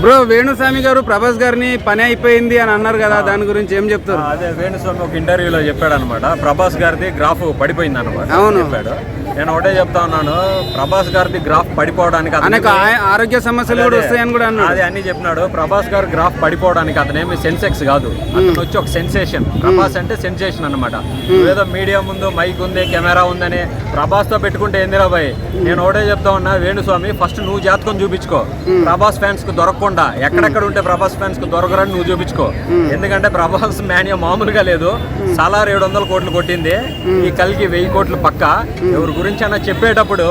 Bro Venu Swamy గారు ప్రభాస్ గారిని పని అయిపోయింది అని అన్నారు కదా దాని గురించి ఏం చెప్తారు? అదే వేణుస్వామి ఒక ఇంటర్వ్యూలో చెప్పాడు అనమాట ప్రభాస్ గారిది గ్రాఫ్ పడిపోయింది అనమాట అవును. చెప్పాడు. నేను ఒకటే చెప్తా ఉన్నాను. ప్రభాస్ గారిది గ్రాఫ్ పడిపోవడానికి అతను అనేక ఆరోగ్య సమస్యలు కూడా వస్తాయని కూడా అన్నాడు. అదే అన్ని చెప్పినాడు. ప్రభాస్ గారు గ్రాఫ్ పడిపోవడానికి అతనేమి సెన్సెక్స్ కాదు. అతను వచ్చి ఒక సెన్సేషన్. ప్రభాస్ అంటే సెన్సేషన్ అనమాట ఏదో మీడియా ముందు మైక్ ఉంది కెమెరా ఉందని ప్రభాస్తో పెట్టుకుంటే ఏందిరా బాయ్? నేను ఒకటే చెప్తా ఉన్నా వేణుస్వామి ఫస్ట్ నువ్వు జాతకం చూపించుకో. ప్రభాస్ ఫ్యాన్స్కు దొరకకుండా ఎక్కడెక్కడ ఉంటే ప్రభాస్ ఫ్యాన్స్కు దొరకరని నువ్వు చూపించుకో. ఎందుకంటే ప్రభాస్ మేనియా మామూలుగా లేదు. సలార్ ఏడు వందల కోట్లు కొట్టింది. ఈ కలికి వెయ్యి కోట్లు పక్క. ఎవరి గురించి అన్న చెప్పేటప్పుడు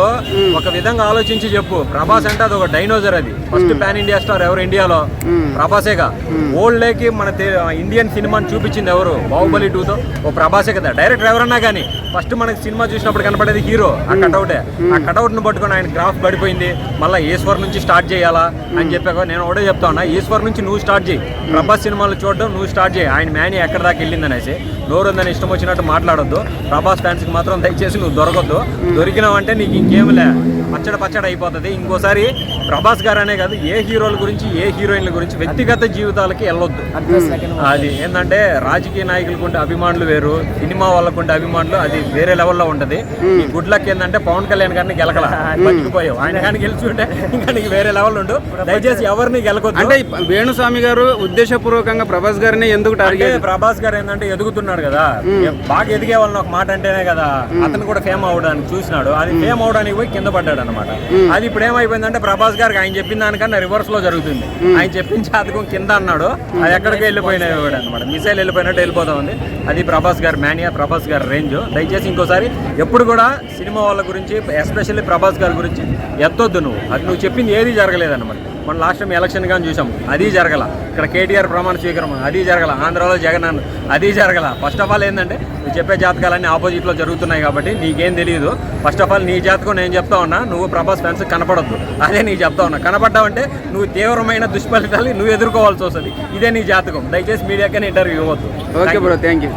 ఒక విధంగా ఆలోచించి చెప్పు. ప్రభాస్ అంటే అది ఒక డైనోజర్ అది. ఫస్ట్ పాన్ ఇండియా స్టార్ ఎవరు? ఇండియాలో. ప్రభాసేగా. ఓల్డ్ లేకి మన తే- ఇండియన్ సినిమాని చూపించింది ఎవరు? బాహుబలి టూతో. ఓ ప్రభాసే కదా డైరెక్టర్ ఎవరన్నా కానీ ఫస్ట్ మనకి సినిమా చూసినప్పుడు కనపడేది హీరో ఆ కటౌటే. ఆ కటౌట్ను పట్టుకొని ఆయన గ్రాఫ్ పడిపోయింది. మళ్ళీ ఈశ్వర్ నుంచి స్టార్ట్ చేయాలా అని చెప్పాక నేను ఒకటే చెప్తా ఉన్నా. ఈశ్వర్ నుంచి నువ్వు స్టార్ట్ చేయి. ప్రభాస్ సినిమాలు చూడడం నువ్వు స్టార్ట్ చేయి. ఆయన మ్యాని ఎక్కడ దాకా వెళ్ళింది అనేసి నోరు ఉందని ఇష్టం వచ్చినట్టు మాట్లాడొద్దు. ప్రభాస్ ఫ్యాన్స్కి మాత్రం దయచేసి నువ్వు దొరకొద్దు. దొరికినావంటే నీకు ఇంకేంలే పచ్చడి పచ్చడి అయిపోతుంది. ఇంకోసారి ప్రభాస్ గారు అనే కాదు ఏ హీరోల గురించి ఏ హీరోయిన్ల గురించి వ్యక్తిగత జీవితాలకి వెళ్ళొద్దు. అది ఏంటంటే రాజకీయ నాయకులకు ఉండే అభిమానులు వేరు సినిమా వాళ్ళకు ఉండే అభిమానులు అది వేరే లెవెల్లో ఉంటది. ఈ గుడ్ లక్ ఏంటంటే పవన్ కళ్యాణ్ గారిని గెలకల. బతికిపోయావు. ఆయన కానీ గెలుచుంటే ఇంకా నీకు వేరే లెవెల్ ఉండు. దయచేసి ఎవరిని గెలకొద్దు. అంటే వేణుస్వామి గారు ఉద్దేశపూర్వకంగా ప్రభాస్ గారిని ఎందుకు టార్గెట్ ప్రభాస్ గారు ఏంటంటే ఎదుగుతున్నాడు కదా. బాగా ఎదిగే వాళ్ళని ఒక మాట అంటేనే కదా అతను కూడా ఫేమ్ అవడానికి చూసినాడు. అది ఫేమ్ అవడానికి పోయి కింద పడ్డాడు అనమాట అది ఇప్పుడు ఏమైపోయిందంటే ప్రభాస్ గారికి ఆయన చెప్పిన దానికన్నా రివర్స్లో జరుగుతుంది. ఆయన చెప్పిన జాతకం కింద అన్నాడు. అది ఎక్కడికి వెళ్ళిపోయినా అనమాట మిసైల్ వెళ్ళిపోయినట్టు వెళ్ళిపోతా ఉంది. అది ప్రభాస్ గారి మేనియా ప్రభాస్ గారి రేంజ్ దయచేసి ఇంకోసారి ఎప్పుడు కూడా సినిమా వాళ్ళ గురించి ఎస్పెషల్లీ ప్రభాస్ గారి గురించి ఎత్తొద్దు నువ్వు. అది నువ్వు చెప్పింది ఏది జరగలేదన్నమాట. మన లాస్ట్ టైం ఎలక్షన్ కానీ చూసాం అది జరగల. ఇక్కడ కేటీఆర్ ప్రమాణ స్వీకారం. అది జరగల. ఆంధ్రాలో జగన్ అది జరగల. ఫస్ట్ ఆఫ్ ఆల్ ఏంటంటే నువ్వు చెప్పే జాతకాలన్నీ ఆపోజిట్లో జరుగుతున్నాయి కాబట్టి నీకేం తెలియదు ఫస్ట్ ఆఫ్ ఆల్ నీ జాతకం నేను చెప్తా ఉన్నా నువ్వు ప్రభాస్ ఫ్యాన్స్ కనపడొద్దు. అదే నీకు చెప్తా ఉన్నా. కనపడ్డావంటే నువ్వు తీవ్రమైన దుష్ఫలితాలు నువ్వు ఎదుర్కోవాల్సి వస్తుంది. ఇదే నీ జాతకం. దయచేసి మీడియాకనే ఇంటర్వ్యూ ఇవ్వద్దు ఓకే బ్రో థ్యాంక్ యూ